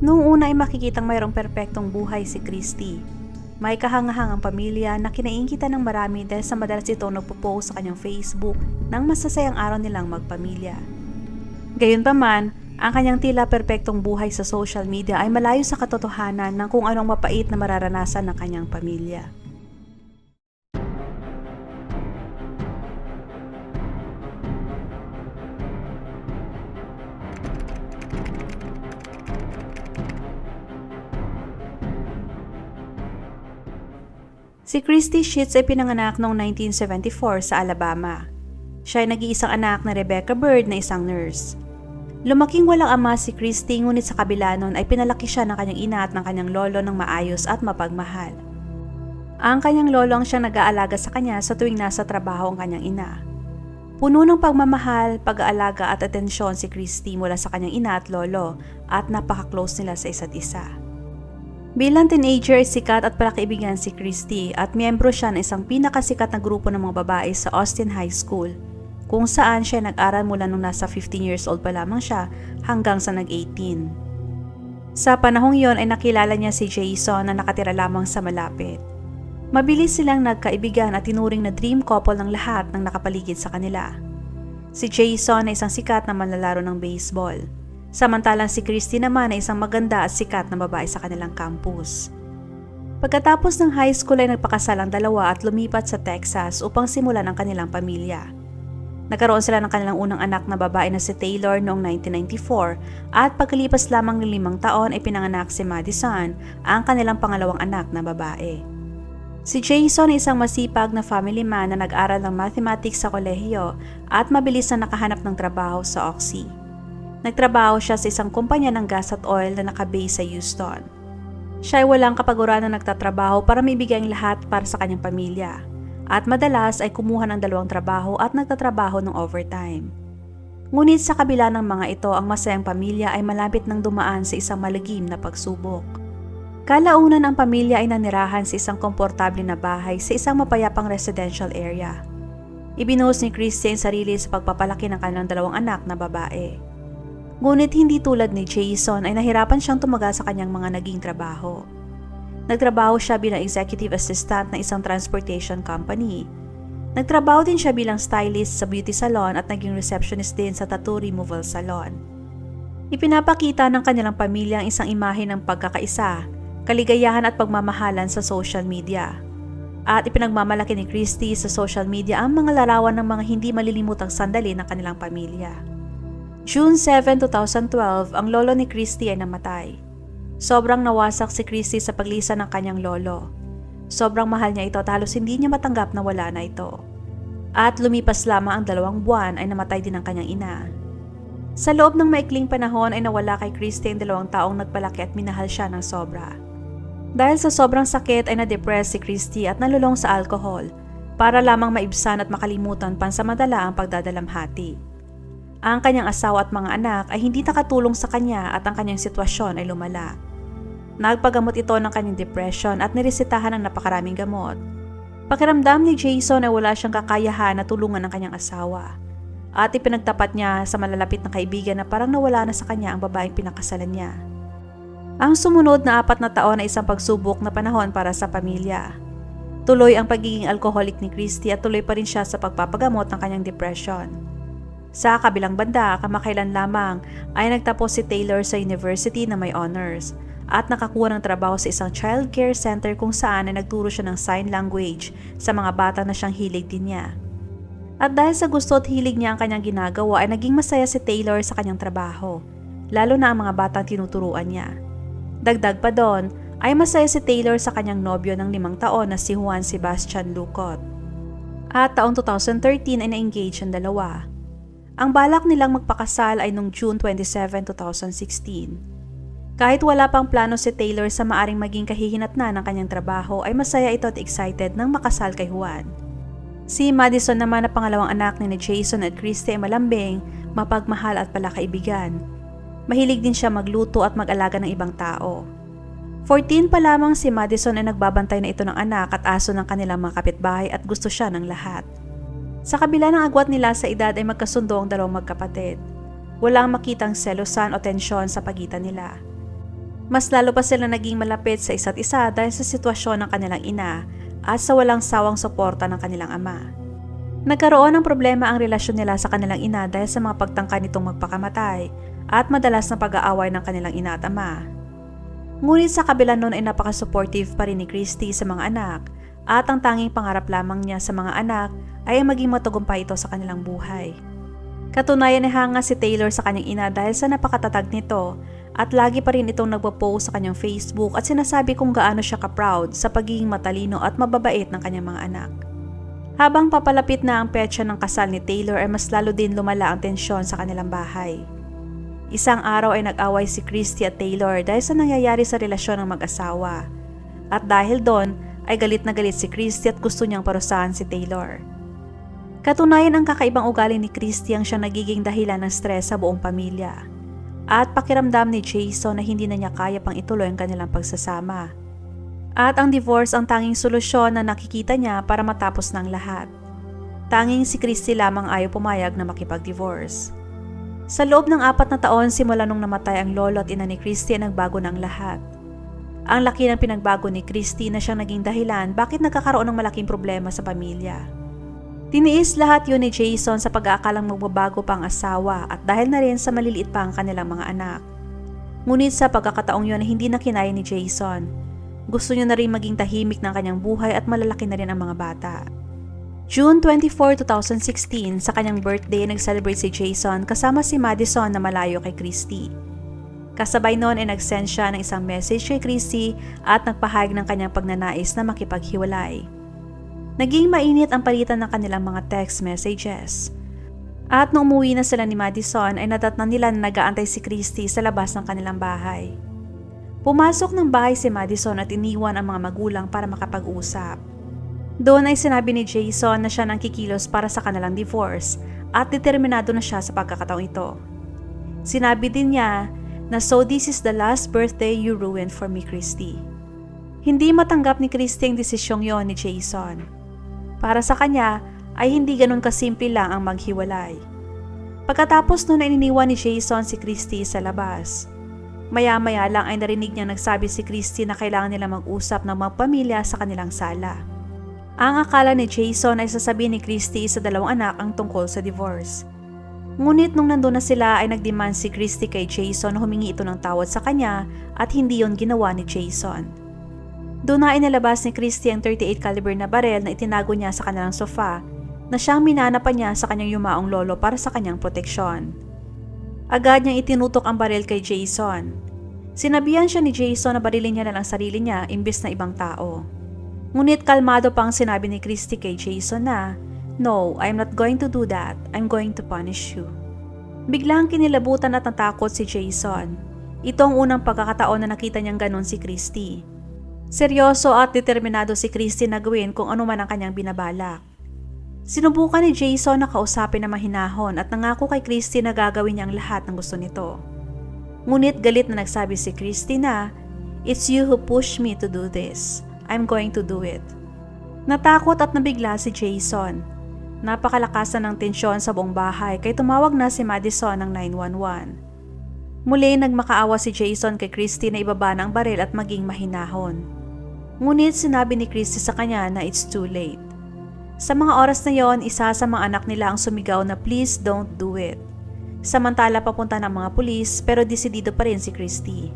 Noong una ay makikitang mayroong perpektong buhay si Christy. May kahangahangang pamilya na kinaingkita ng marami dahil sa madalas ito nagpo-post sa kanyang Facebook ng masasayang araw nilang magpamilya. Gayunpaman, ang kanyang tila perpektong buhay sa social media ay malayo sa katotohanan ng kung anong mapait na mararanasan ng kanyang pamilya. Si Christy Sheets ay pinanganak noong 1974 sa Alabama. Siya ay nag-iisang anak na Rebecca Bird na isang nurse. Lumaking walang ama si Christy ngunit sa kabila nun ay pinalaki siya ng kanyang ina at ng kanyang lolo ng maayos at mapagmahal. Ang kanyang lolo ang siyang nag-aalaga sa kanya sa tuwing nasa trabaho ang kanyang ina. Puno ng pagmamahal, pag-aalaga at atensyon si Christy mula sa kanyang ina at lolo at napaka-close nila sa isa't isa. Bilang teenager, sikat at palakaibigan si Christy at miyembro siya ng isang pinakasikat na grupo ng mga babae sa Austin High School, kung saan siya nag-aral mula nung nasa 15 years old pa lamang siya hanggang sa nag-18. Sa panahong yon ay nakilala niya si Jason na nakatira lamang sa malapit. Mabilis silang nagkaibigan at tinuring na dream couple ng lahat ng nakapaligid sa kanila. Si Jason ay isang sikat na manlalaro ng baseball. Samantalang si Christy naman ay isang maganda at sikat na babae sa kanilang campus. Pagkatapos ng high school ay nagpakasal ang dalawa at lumipat sa Texas upang simulan ang kanilang pamilya. Nagkaroon sila ng kanilang unang anak na babae na si Taylor noong 1994 at pagkalipas lamang ng limang taon ay pinanganak si Madison, ang kanilang pangalawang anak na babae. Si Jason ay isang masipag na family man na nag-aral ng mathematics sa kolehiyo at mabilis na nakahanap ng trabaho sa Oxy. Nagtrabaho siya sa isang kumpanya ng gas at oil na nakabase sa Houston. Siya ay walang kapaguran na nagtatrabaho para maibigay ang lahat para sa kanyang pamilya. At madalas ay kumuha ng dalawang trabaho at nagtatrabaho ng overtime. Ngunit sa kabila ng mga ito, ang masayang pamilya ay malapit nang dumaan sa isang malagim na pagsubok. Kalaunan ang pamilya ay nanirahan sa isang komportable na bahay sa isang mapayapang residential area. Ibinuhos ni Christy ang sarili sa pagpapalaki ng kanilang dalawang anak na babae. Ngunit hindi tulad ni Jason ay nahirapan siyang tumagal sa kanyang mga naging trabaho. Nagtrabaho siya bilang executive assistant ng isang transportation company. Nagtrabaho din siya bilang stylist sa beauty salon at naging receptionist din sa tattoo removal salon. Ipinapakita ng kanilang pamilya ang isang imahe ng pagkakaisa, kaligayahan at pagmamahalan sa social media. At ipinagmamalaki ni Christy sa social media ang mga larawan ng mga hindi malilimutang sandali ng kanilang pamilya. June 7, 2012, ang lolo ni Christy ay namatay. Sobrang nawasak si Christy sa paglisan ng kanyang lolo. Sobrang mahal niya ito at halos hindi niya matanggap na wala na ito. At lumipas lamang ang dalawang buwan ay namatay din ang kanyang ina. Sa loob ng maikling panahon ay nawala kay Christy ang dalawang taong nagpalaki at minahal siya ng sobra. Dahil sa sobrang sakit ay na-depress si Christy at nalulong sa alcohol para lamang maibsan at makalimutan pansamantala ang pagdadalamhati. Ang kanyang asawa at mga anak ay hindi nakatulong sa kanya at ang kanyang sitwasyon ay lumala. Nagpagamot ito ng kanyang depression at niresitahan ng napakaraming gamot. Pakiramdam ni Jason ay wala siyang kakayahan na tulungan ng kanyang asawa. At ipinagtapat niya sa malalapit na kaibigan na parang nawala na sa kanya ang babaeng pinakasalan niya. Ang sumunod na apat na taon ay isang pagsubok na panahon para sa pamilya. Tuloy ang pagiging alcoholic ni Christy at tuloy pa rin siya sa pagpapagamot ng kanyang depression. Sa kabilang banda, kamakailan lamang ay nagtapos si Taylor sa university na may honors at nakakuha ng trabaho sa isang child care center kung saan ay nagturo siya ng sign language sa mga bata na siyang hilig din niya. At dahil sa gusto at hilig niya ang kanyang ginagawa ay naging masaya si Taylor sa kanyang trabaho, lalo na ang mga batang tinuturuan niya. Dagdag pa doon, ay masaya si Taylor sa kanyang nobyo ng limang taon na si Juan Sebastian Lucot. At taong 2013 ay na-engage ang dalawa. Ang balak nilang magpakasal ay noong June 27, 2016. Kahit wala pang plano si Taylor sa maaring maging kahihinatnan ng kanyang trabaho ay masaya ito at excited nang makasal kay Juan. Si Madison naman na pangalawang anak ni Jason at Christy ay malambing, mapagmahal at palakaibigan. Mahilig din siya magluto at mag-alaga ng ibang tao. 14 pa lamang si Madison ay nagbabantay na ito ng anak at aso ng kanilang mga kapitbahay at gusto siya ng lahat. Sa kabila ng agwat nila sa edad ay magkasundo ang dalawang magkapatid. Walang makitang selosan o tensyon sa pagitan nila. Mas lalo pa sila naging malapit sa isa't isa dahil sa sitwasyon ng kanilang ina at sa walang sawang suporta ng kanilang ama. Nagkaroon ng problema ang relasyon nila sa kanilang ina dahil sa mga pagtangka nitong magpakamatay at madalas na pag-aaway ng kanilang ina at ama. Ngunit sa kabila nun ay napaka-supportive pa rin ni Christy sa mga anak at ang tanging pangarap lamang niya sa mga anak ay maging matagumpay ito sa kanilang buhay. Katunayan ay hanga si Taylor sa kanyang ina dahil sa napakatatag nito at lagi pa rin itong nagpo-post sa kanyang Facebook at sinasabi kung gaano siya ka-proud sa pagiging matalino at mababait ng kanyang mga anak. Habang papalapit na ang petsa ng kasal ni Taylor ay mas lalo din lumala ang tensyon sa kanilang bahay. Isang araw ay nag-away si Christy at Taylor dahil sa nangyayari sa relasyon ng mag-asawa. At dahil doon ay galit na galit si Christy at gusto niyang parusahan si Taylor. Katunayan ang kakaibang ugali ni Christy ang siya nagiging dahilan ng stress sa buong pamilya. At pakiramdam ni Jason na hindi na niya kaya pang ituloy ang kanilang pagsasama. At ang divorce ang tanging solusyon na nakikita niya para matapos ng lahat. Tanging si Christy lamang ayaw pumayag na makipag-divorce. Sa loob ng apat na taon simula nung namatay ang lolo at ina ni Christy nagbago ng lahat. Ang laki ng pinagbago ni Christy na siyang naging dahilan bakit nagkakaroon ng malaking problema sa pamilya. Tiniis lahat yun ni Jason sa pag-aakalang magbabago pa ang asawa at dahil na rin sa maliliit pa ang kanilang mga anak. Ngunit sa pagkakataong yun hindi na kinaya ni Jason. Gusto niya na rin maging tahimik ng kanyang buhay at malalaki na rin ang mga bata. June 24, 2016, sa kanyang birthday, nag-celebrate si Jason kasama si Madison na malayo kay Christy. Kasabay noon ay nag-send siya ng isang message kay Christy at nagpahayag ng kanyang pagnanais na makipaghiwalay. Naging mainit ang palitan ng kanilang mga text messages. At nung umuwi na sila ni Madison ay natatnan nila na nag-aantay si Christy sa labas ng kanilang bahay. Pumasok ng bahay si Madison at iniwan ang mga magulang para makapag-usap. Doon ay sinabi ni Jason na siya nang kikilos para sa kanilang divorce at determinado na siya sa pagkakataong ito. Sinabi din niya na so this is the last birthday you ruined for me, Christy. Hindi matanggap ni Christy ang desisyong yon ni Jason. Para sa kanya ay hindi ganun kasimple lang ang maghiwalay. Pagkatapos noon ay iniwan ni Jason si Christy sa labas. Maya-maya lang ay narinig niya nagsabi si Christy na kailangan nila mag-usap ng mga pamilya sa kanilang sala. Ang akala ni Jason ay sasabihin ni Christy sa dalawang anak ang tungkol sa divorce. Ngunit nung nandun na sila ay nagdemand si Christy kay Jason humingi ito ng tawad sa kanya at hindi yon ginawa ni Jason. Doon na inilabas ni Christy ang 38 caliber na barel na itinago niya sa kanilang sofa na siyang minana pa niya sa kanyang yumaong lolo para sa kanyang proteksyon. Agad niyang itinutok ang baril kay Jason. Sinabihan siya ni Jason na barilin niya na lang sarili niya imbis na ibang tao. Ngunit kalmado pang sinabi ni Christy kay Jason na, No, I'm not going to do that. I'm going to punish you. Biglang kinilabutan at natakot si Jason. Ito ang unang pagkakataon na nakita niyang ganon si Christy. Seryoso at determinado si Christy na gawin kung ano man ang kanyang binabalak. Sinubukan ni Jason na kausapin na mahinahon at nangako kay Christy na gagawin niya ang lahat ng gusto nito. Ngunit galit na nagsabi si Christy na, It's you who pushed me to do this. I'm going to do it. Natakot at nabigla si Jason. Napakalakasan ng tensyon sa buong bahay kay tumawag na si Madison ng 911. Muli nagmakaawa si Jason kay Christy na ibaba ng baril at maging mahinahon. Ngunit sinabi ni Christy sa kanya na it's too late. Sa mga oras na yon, isa sa mga anak nila ang sumigaw na please don't do it. Samantala papunta ng mga pulis pero desidido pa rin si Christy.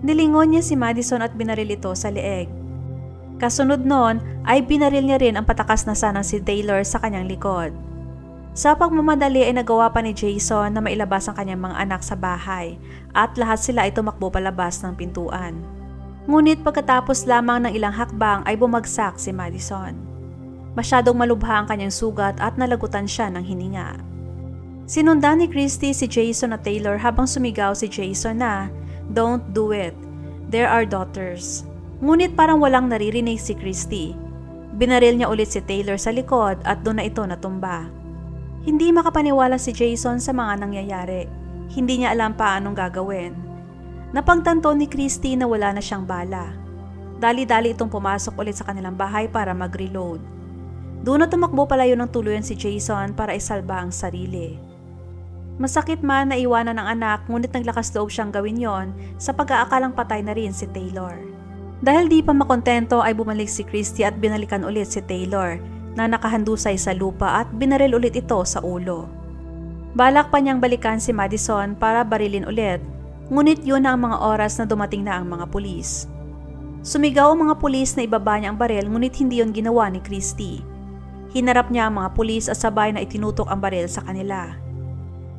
Nilingon niya si Madison at binaril ito sa leeg. Kasunod noon ay binaril niya rin ang patakas na sanang si Taylor sa kanyang likod. Sa pagmamadali ay nagawa pa ni Jason na mailabas ang kanyang mga anak sa bahay at lahat sila ay tumakbo palabas ng pintuan. Ngunit pagkatapos lamang ng ilang hakbang ay bumagsak si Madison. Masyadong malubha ang kanyang sugat at nalagutan siya ng hininga. Sinundan ni Christy si Jason at Taylor habang sumigaw si Jason na, Don't do it. There are daughters. Ngunit parang walang naririnig si Christy. Binaril niya ulit si Taylor sa likod at doon na ito natumba. Hindi makapaniwala si Jason sa mga nangyayari. Hindi niya alam paanong gagawin. Napagtanto ni Christy na wala na siyang bala. Dali-dali itong pumasok ulit sa kanilang bahay para mag-reload. Doon na tumakbo palayo ng tuluyan si Jason para isalba ang sarili. Masakit man na iwanan ng anak ngunit naglakas loob siyang gawin yon sa pag-aakalang patay na rin si Taylor. Dahil di pa makontento ay bumalik si Christy at binalikan ulit si Taylor na nakahandusay sa lupa at binaril ulit ito sa ulo. Balak pa niyang balikan si Madison para barilin ulit, ngunit yun ang mga oras na dumating na ang mga pulis. Sumigaw ang mga pulis na ibaba niya ang baril ngunit hindi yon ginawa ni Christy. Hinarap niya ang mga pulis at sabay na itinutok ang baril sa kanila.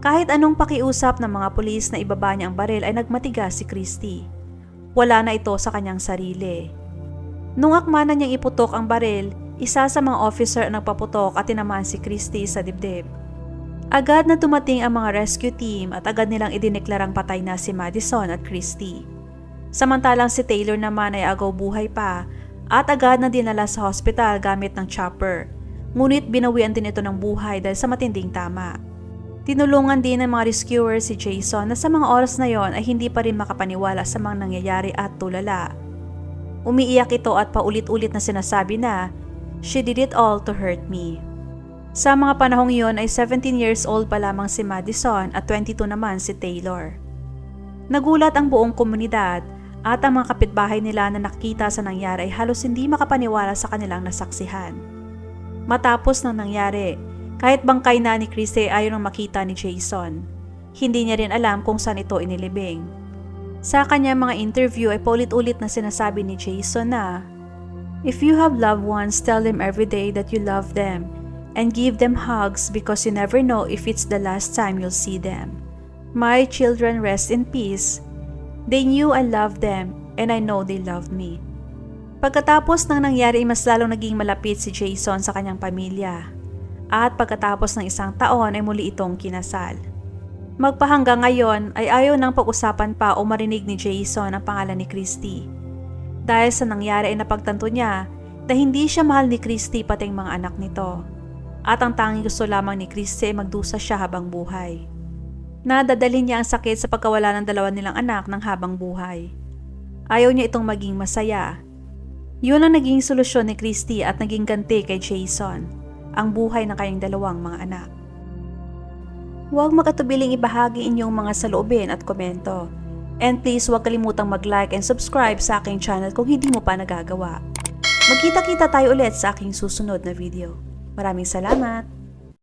Kahit anong pakiusap ng mga pulis na ibaba niya ang baril ay nagmatigas si Christy. Wala na ito sa kanyang sarili. Nung akma na niyang iputok ang baril, isa sa mga officer ang nagpaputok at tinamaan si Christy sa dibdib. Agad na dumating ang mga rescue team at agad nilang idineklarang patay na si Madison at Christy. Samantalang si Taylor naman ay agaw buhay pa at agad na dinala sa hospital gamit ng chopper. Ngunit binawian din ito ng buhay dahil sa matinding tama. Tinulungan din ng mga rescuer si Jason na sa mga oras na yon ay hindi pa rin makapaniwala sa mga nangyayari at tulala. Umiiyak ito at paulit-ulit na sinasabi na, She did it all to hurt me. Sa mga panahong yon ay 17 years old pa lamang si Madison at 22 naman si Taylor. Nagulat ang buong komunidad at ang mga kapitbahay nila na nakita sa nangyari ay halos hindi makapaniwala sa kanilang nasaksihan. Matapos ng nangyari, kahit bangkay na ni Christy ayaw nang makita ni Jason. Hindi niya rin alam kung saan ito inilibing. Sa kanya mga interview ay paulit-ulit na sinasabi ni Jason na, If you have loved ones, tell them every day that you love them and give them hugs because you never know if it's the last time you'll see them. My children rest in peace. They knew I loved them and I know they loved me. Pagkatapos ng nangyari, mas lalong naging malapit si Jason sa kanyang pamilya. At pagkatapos ng isang taon ay muli itong kinasal. Magpahanggang ngayon ay ayaw nang pag-usapan pa o marinig ni Jason ang pangalan ni Christy. Dahil sa nangyari ay napagtanto niya na hindi siya mahal ni Christy pati ang mga anak nito. At ang tanging gusto lamang ni Christy ay magdusa siya habang buhay. Nadadalhin niya ang sakit sa pagkawala ng dalawa nilang anak ng habang buhay. Ayaw niya itong maging masaya. Yun ang naging solusyon ni Christy at naging ganti kay Jason, ang buhay ng kanyang dalawang mga anak. Huwag makatubiling ibahagi inyong mga saloobin at komento. And please huwag kalimutang mag-like and subscribe sa aking channel kung hindi mo pa nagagawa. Magkita-kita tayo ulit sa aking susunod na video. Maraming salamat!